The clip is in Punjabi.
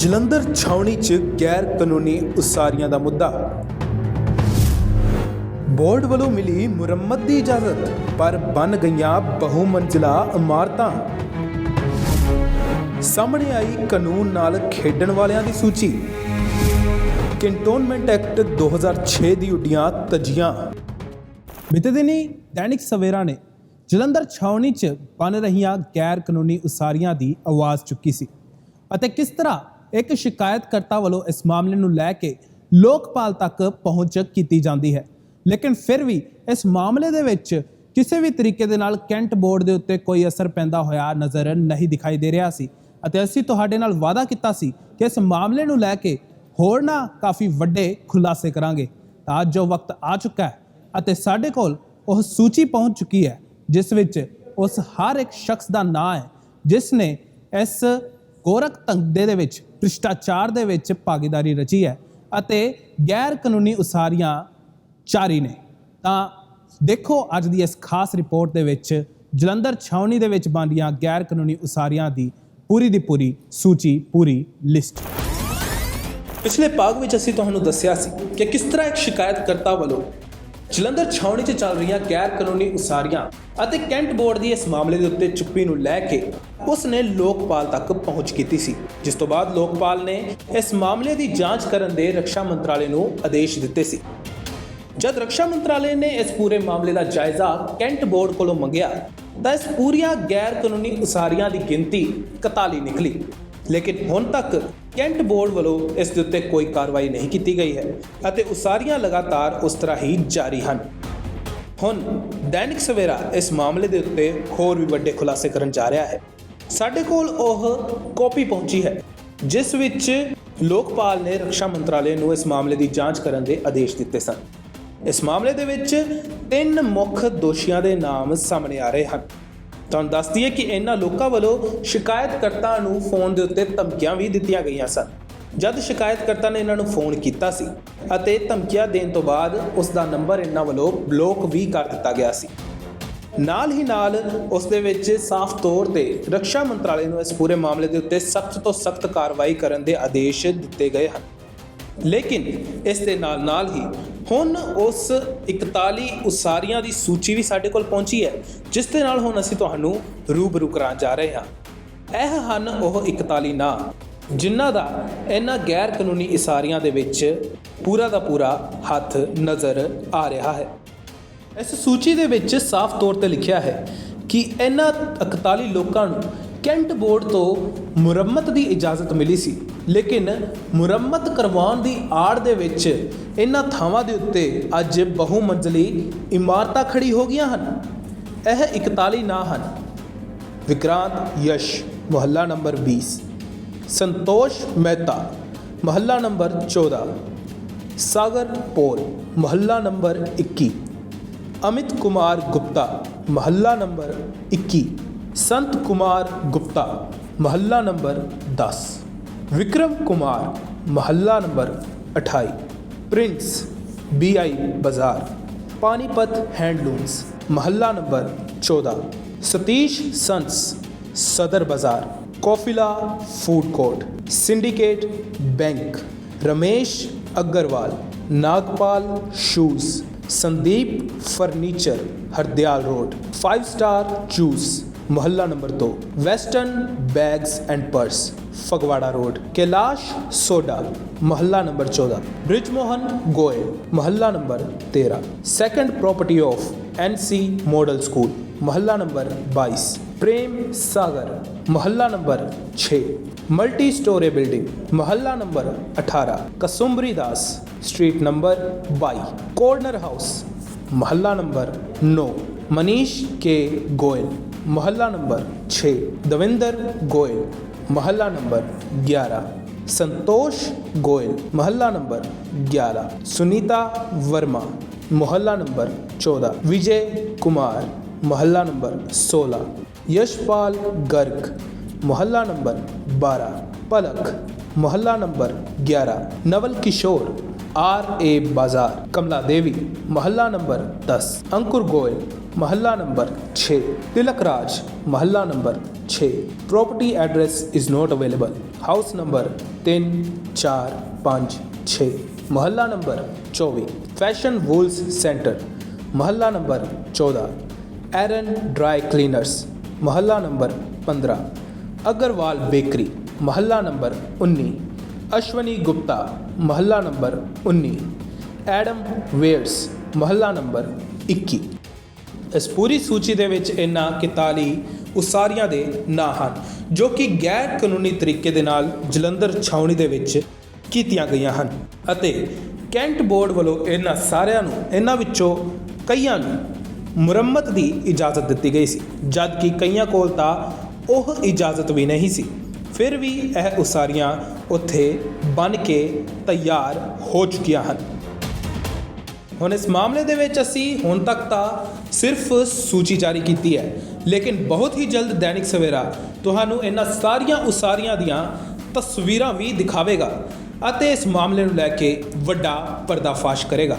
ਜਲੰਧਰ ਛਾਉਣੀ 'ਚ ਗੈਰ ਕਾਨੂੰਨੀ ਉਸਾਰੀਆਂ ਦਾ ਮੁੱਦਾ। ਬੋਰਡ ਵੱਲੋਂ ਮਿਲੀ ਮੁਰੰਮਤ ਦੀ ਇਜਾਜ਼ਤ, ਪਰ ਬਣ ਗਈਆਂ ਬਹੁ ਮੰਜ਼ਲਾ ਇਮਾਰਤਾਂ। ਸਾਹਮਣੇ ਆਈ ਕਾਨੂੰਨ ਨਾਲ ਖੇਡਣ ਵਾਲਿਆਂ ਦੀ ਸੂਚੀ। ਕੈਂਟੋਨਮੈਂਟ ਐਕਟ 2006 ਦੀ ਉੱਡੀਆਂ ਤਜੀਆਂ। ਬੀਤੇ ਦਿਨੀ ਦੈਨਿਕ ਸਵੇਰਾ ਨੇ ਜਲੰਧਰ ਛਾਉਣੀ 'ਚ ਬਣ ਰਹੀਆਂ ਗੈਰ ਕਾਨੂੰਨੀ ਉਸਾਰੀਆਂ ਦੀ ਆਵਾਜ਼ ਚੁੱਕੀ ਸੀ। ਅਤੇ ਕਿਸ ਤਰ੍ਹਾਂ ਇੱਕ ਸ਼ਿਕਾਇਤਕਰਤਾ ਵੱਲੋਂ ਇਸ ਮਾਮਲੇ ਨੂੰ ਲੈ ਕੇ ਲੋਕਪਾਲ ਤੱਕ ਪਹੁੰਚ ਕੀਤੀ ਜਾਂਦੀ ਹੈ। ਲੇਕਿਨ ਫਿਰ ਵੀ ਇਸ ਮਾਮਲੇ ਦੇ ਵਿੱਚ ਕਿਸੇ ਵੀ ਤਰੀਕੇ ਦੇ ਨਾਲ ਕੈਂਟ ਬੋਰਡ ਦੇ ਉੱਤੇ ਕੋਈ ਅਸਰ ਪੈਂਦਾ ਹੋਇਆ ਨਜ਼ਰ ਨਹੀਂ ਦਿਖਾਈ ਦੇ ਰਿਹਾ ਸੀ ਅਤੇ ਅਸੀਂ ਤੁਹਾਡੇ ਨਾਲ ਵਾਅਦਾ ਕੀਤਾ ਸੀ ਕਿ ਇਸ ਮਾਮਲੇ ਨੂੰ ਲੈ ਕੇ ਹੋਰ ਨਾ ਕਾਫੀ ਵੱਡੇ ਖੁਲਾਸੇ ਕਰਾਂਗੇ। ਤਾਂ ਅੱਜ ਜੋ ਵਕਤ ਆ ਚੁੱਕਾ ਹੈ ਅਤੇ ਸਾਡੇ ਕੋਲ ਉਹ ਸੂਚੀ ਪਹੁੰਚ ਚੁੱਕੀ ਹੈ, ਜਿਸ ਵਿੱਚ ਉਸ ਹਰ ਇੱਕ ਸ਼ਖਸ ਦਾ ਨਾਂ ਹੈ, ਜਿਸ ਨੇ ਇਸ ਗੋਰਖ ਧੰਦੇ ਦੇ ਵਿੱਚ, ਭ੍ਰਿਸ਼ਟਾਚਾਰ ਦੇ ਵਿੱਚ ਭਾਗੀਦਾਰੀ ਰਚੀ ਹੈ ਅਤੇ ਗੈਰ ਕਾਨੂੰਨੀ ਉਸਾਰੀਆਂ ਜਾਰੀ ਨੇ। ਤਾਂ ਦੇਖੋ ਅੱਜ ਦੀ ਇਸ ਖਾਸ ਰਿਪੋਰਟ ਦੇ ਵਿੱਚ ਜਲੰਧਰ ਛਾਉਣੀ ਦੇ ਵਿੱਚ ਬਣਦੀਆਂ ਗੈਰ ਕਾਨੂੰਨੀ ਉਸਾਰੀਆਂ ਦੀ ਪੂਰੀ ਦੀ ਪੂਰੀ ਸੂਚੀ, ਪੂਰੀ ਲਿਸਟ। ਪਿਛਲੇ ਭਾਗ ਵਿੱਚ ਅਸੀਂ ਤੁਹਾਨੂੰ ਦੱਸਿਆ ਸੀ ਕਿ ਕਿਸ ਤਰ੍ਹਾਂ ਇੱਕ ਸ਼ਿਕਾਇਤਕਰਤਾ ਵੱਲੋਂ ਜਲੰਧਰ ਛਾਉਣੀ 'ਚ ਚੱਲ ਰਹੀਆਂ ਗੈਰ ਕਾਨੂੰਨੀ ਉਸਾਰੀਆਂ ਅਤੇ ਕੈਂਟ ਬੋਰਡ ਦੀ ਇਸ ਮਾਮਲੇ ਦੇ ਉੱਤੇ ਚੁੱਪੀ ਨੂੰ ਲੈ ਕੇ ਉਸ ਨੇ ਲੋਕਪਾਲ ਤੱਕ ਪਹੁੰਚ ਕੀਤੀ ਸੀ, ਜਿਸ ਤੋਂ ਬਾਅਦ ਲੋਕਪਾਲ ਨੇ ਇਸ ਮਾਮਲੇ ਦੀ ਜਾਂਚ ਕਰਨ ਦੇ ਰੱਖਿਆ ਮੰਤਰਾਲੇ ਨੂੰ ਆਦੇਸ਼ ਦਿੱਤੇ ਸੀ। ਜਦ ਰੱਖਿਆ ਮੰਤਰਾਲੇ ਨੇ ਇਸ ਪੂਰੇ ਮਾਮਲੇ ਦਾ ਜਾਇਜ਼ਾ ਕੈਂਟ ਬੋਰਡ ਕੋਲੋਂ ਮੰਗਿਆ, ਤਾਂ ਇਸ ਪੂਰੀਆਂ ਗੈਰ ਕਾਨੂੰਨੀ ਉਸਾਰੀਆਂ ਦੀ ਗਿਣਤੀ 41 ਨਿਕਲੀ। ਲੇਕਿਨ ਹੁਣ ਤੱਕ ਕੈਂਟ ਬੋਰਡ ਵੱਲੋਂ ਇਸ ਦੇ ਉੱਤੇ ਕੋਈ ਕਾਰਵਾਈ ਨਹੀਂ ਕੀਤੀ ਗਈ ਹੈ ਅਤੇ ਉਸਾਰੀਆਂ ਲਗਾਤਾਰ ਉਸ ਤਰ੍ਹਾਂ ਹੀ ਜਾਰੀ ਹਨ। ਹੁਣ ਦੈਨਿਕ ਸਵੇਰਾ ਇਸ ਮਾਮਲੇ ਦੇ ਉੱਤੇ ਹੋਰ ਵੀ ਵੱਡੇ ਖੁਲਾਸੇ ਕਰਨ ਜਾ ਰਿਹਾ ਹੈ। ਸਾਡੇ ਕੋਲ ਉਹ ਕਾਪੀ ਪਹੁੰਚੀ ਹੈ, ਜਿਸ ਵਿੱਚ ਲੋਕਪਾਲ ਨੇ ਰੱਖਿਆ ਮੰਤਰਾਲੇ ਨੂੰ ਇਸ ਮਾਮਲੇ ਦੀ ਜਾਂਚ ਕਰਨ ਦੇ ਆਦੇਸ਼ ਦਿੱਤੇ ਸਨ। ਇਸ ਮਾਮਲੇ ਦੇ ਵਿੱਚ ਤਿੰਨ ਮੁੱਖ ਦੋਸ਼ੀਆਂ ਦੇ ਨਾਮ ਸਾਹਮਣੇ ਆ ਰਹੇ ਹਨ। ਤੁਹਾਨੂੰ ਦੱਸ ਦਈਏ ਕਿ ਇਹਨਾਂ ਲੋਕਾਂ ਵੱਲੋਂ ਸ਼ਿਕਾਇਤਕਰਤਾ ਨੂੰ ਫੋਨ ਦੇ ਉੱਤੇ ਧਮਕੀਆਂ ਵੀ ਦਿੱਤੀਆਂ ਗਈਆਂ ਸਨ। ਜਦ ਸ਼ਿਕਾਇਤਕਰਤਾ ਨੇ ਇਹਨਾਂ ਨੂੰ ਫੋਨ ਕੀਤਾ ਸੀ ਅਤੇ ਧਮਕੀਆਂ ਦੇਣ ਤੋਂ ਬਾਅਦ ਉਸ ਦਾ ਨੰਬਰ ਇਹਨਾਂ ਵੱਲੋਂ ਬਲੌਕ ਵੀ ਕਰ ਦਿੱਤਾ ਗਿਆ ਸੀ। ਨਾਲ ਹੀ ਨਾਲ ਉਸ ਦੇ ਵਿੱਚ ਸਾਫ਼ ਤੌਰ ਤੇ ਰੱਖਿਆ ਮੰਤਰਾਲੇ ਨੂੰ ਇਸ ਪੂਰੇ ਮਾਮਲੇ ਦੇ ਉੱਤੇ ਸਖਤ ਤੋਂ ਸਖਤ ਕਾਰਵਾਈ ਕਰਨ ਦੇ ਆਦੇਸ਼ ਦਿੱਤੇ ਗਏ ਹਨ। ਲੇਕਿਨ ਇਸ ਦੇ ਨਾਲ ਨਾਲ ਹੀ ਹੁਣ ਉਸ 41 ਉਸਾਰੀਆਂ ਦੀ ਸੂਚੀ ਵੀ ਸਾਡੇ ਕੋਲ ਪਹੁੰਚੀ ਹੈ, ਜਿਸ ਦੇ ਨਾਲ ਹੁਣ ਅਸੀਂ ਤੁਹਾਨੂੰ ਰੂਬਰੂ ਕਰਾਂ ਜਾ ਰਹੇ ਹਾਂ। ਇਹ ਹਨ ਉਹ 41 ਨਾਂ, ਜਿਨ੍ਹਾਂ ਦਾ ਇਹਨਾਂ ਗੈਰ ਕਾਨੂੰਨੀ ਇਸਾਰੀਆਂ ਦੇ ਵਿੱਚ ਪੂਰਾ ਦਾ ਪੂਰਾ ਹੱਥ ਨਜ਼ਰ ਆ ਰਿਹਾ ਹੈ। ਇਸ ਸੂਚੀ ਦੇ ਵਿੱਚ ਸਾਫ਼ ਤੌਰ ਤੇ ਲਿਖਿਆ ਹੈ ਕਿ ਇਹਨਾਂ 41 ਲੋਕਾਂ ਨੂੰ ਕੈਂਟ ਬੋਰਡ ਤੋਂ ਮੁਰੰਮਤ ਦੀ ਇਜਾਜ਼ਤ ਮਿਲੀ ਸੀ। ਲੇਕਿਨ ਮੁਰੰਮਤ ਕਰਵਾਉਣ ਦੀ ਆੜ ਦੇ ਵਿੱਚ ਇਹਨਾਂ ਥਾਵਾਂ ਦੇ ਉੱਤੇ ਅੱਜ ਬਹੁ ਮੰਜ਼ਲੀ ਇਮਾਰਤਾਂ ਖੜੀ ਹੋ ਗਈਆਂ ਹਨ। ਇਹ 41 ਨਾਂ ਹਨ। ਵਿਕਰਾਂਤ ਯਸ਼, ਮੁਹੱਲਾ ਨੰਬਰ 20 ਸੰਤੋਸ਼ ਮਹਿਤਾ, ਮੁਹੱਲਾ ਨੰਬਰ 14 ਸਾਗਰ ਪੋਲ, ਮੁਹੱਲਾ ਨੰਬਰ 21 ਅਮਿਤ ਕੁਮਾਰ ਗੁਪਤਾ, ਮੁਹੱਲਾ ਨੰਬਰ 21 ਸੰਤ ਕੁਮਾਰ ਗੁਪਤਾ, ਮੁਹੱਲਾ ਨੰਬਰ 10 ਵਿਕਰਮ ਕੁਮਾਰ, ਮਹੱਲਾ ਨੰਬਰ 28 ਪ੍ਰਿੰਸ ਬੀਆਈ ਬਾਜ਼ਾਰ ਪਾਨੀਪਤ ਹੈਂਡਲੂਮਸ, ਮਹੱਲਾ ਨੰਬਰ 14 ਸਤੀਸ਼ ਸੰਸ, ਸਦਰ ਬਾਜ਼ਾਰ, ਕੋਫਿਲਾ food court, syndicate bank, Ramesh Agarwal, Nagpal shoes, Sandeep furniture, Hardayal road 5 star juice Mohalla number 2 western bags and purse Phagwara road Kailash soda Mohalla number 14 Brijmohan Goyal Mohalla number 13 second property of NC model school Mohalla number 22 Prem Sagar ਮੁਹੱਲਾ ਨੰਬਰ 6 ਮਲਟੀ ਸਟੋਰੇ ਬਿਲਡਿੰਗ ਮੁਹੱਲਾ number 18 Kasumbari Das street number 22 corner house ਮੁਹੱਲਾ ਨੰਬਰ 9 ਮਨੀਸ਼ ਕੇ ਗੋਇਲ ਮੁਹੱਲਾ ਨੰਬਰ 6 ਦਵਿੰਦਰ ਗੋਇਲ ਮੁਹੱਲਾ ਨੰਬਰ 11 ਸੰਤੋਸ਼ ਗੋਇਲ ਮੁਹੱਲਾ number 11 Sunita Verma Mohalla number 14 Vijay Kumar Mohalla number 16 Yashpal Garg Mohalla number 12 Palak Mohalla number 11 Naval Kishore R A बाज़ार, कमला देवी, मोहल्ला नंबर दस, अंकुर गोयल, मोहल्ला नंबर 6 तिलक राज, मोहल्ला नंबर छः। Property address is not available house number तीन, चार, पाँच, छ। मोहल्ला नंबर चौबीस। फ़ैशन वूल्स सेंटर मोहल्ला नंबर चौदह। एरन ड्राई क्लीनर्स मोहल्ला नंबर पंद्रह। अग्रवाल बेकरी मोहल्ला नंबर उन्नीस। ਅਸ਼ਵਨੀ ਗੁਪਤਾ, ਮਹੱਲਾ ਨੰਬਰ 19 ਐਡਮ ਵੇਅਰਸ, ਮਹੱਲਾ ਨੰਬਰ 21 ਇਸ ਪੂਰੀ ਸੂਚੀ ਦੇ ਵਿੱਚ ਇਹਨਾਂ 41 ਉਸਾਰੀਆਂ ਦੇ ਨਾਂ ਹਨ, ਜੋ ਕਿ ਗੈਰ ਕਾਨੂੰਨੀ ਤਰੀਕੇ ਦੇ ਨਾਲ ਜਲੰਧਰ ਛਾਉਣੀ ਦੇ ਵਿੱਚ ਕੀਤੀਆਂ ਗਈਆਂ ਹਨ ਅਤੇ ਕੈਂਟ ਬੋਰਡ ਵੱਲੋਂ ਇਹਨਾਂ ਸਾਰਿਆਂ ਨੂੰ ਇਹਨਾਂ ਵਿੱਚੋਂ ਕਈਆਂ ਨੂੰ ਮੁਰੰਮਤ ਦੀ ਇਜਾਜ਼ਤ ਦਿੱਤੀ ਗਈ ਸੀ ਜਦ ਕਿ ਕਈਆਂ ਕੋਲ ਤਾਂ ਉਹ ਇਜਾਜ਼ਤ ਵੀ ਨਹੀਂ ਸੀ। ਫਿਰ ਵੀ ਇਹ ਉਸਾਰੀਆਂ ਉੱਥੇ ਬਣ ਕੇ ਤਿਆਰ ਹੋ ਚੁੱਕੀਆਂ ਹਨ। ਹੁਣ ਇਸ ਮਾਮਲੇ ਦੇ ਵਿੱਚ ਅਸੀਂ ਹੁਣ ਤੱਕ ਤਾਂ ਸਿਰਫ ਸੂਚੀ ਜਾਰੀ ਕੀਤੀ ਹੈ, ਲੇਕਿਨ ਬਹੁਤ ਹੀ ਜਲਦ ਦੈਨਿਕ ਸਵੇਰਾ ਤੁਹਾਨੂੰ ਇਹਨਾਂ ਸਾਰੀਆਂ ਉਸਾਰੀਆਂ ਦੀਆਂ ਤਸਵੀਰਾਂ ਵੀ ਦਿਖਾਵੇਗਾ ਅਤੇ ਇਸ ਮਾਮਲੇ ਨੂੰ ਲੈ ਕੇ ਵੱਡਾ ਪਰਦਾਫਾਸ਼ ਕਰੇਗਾ।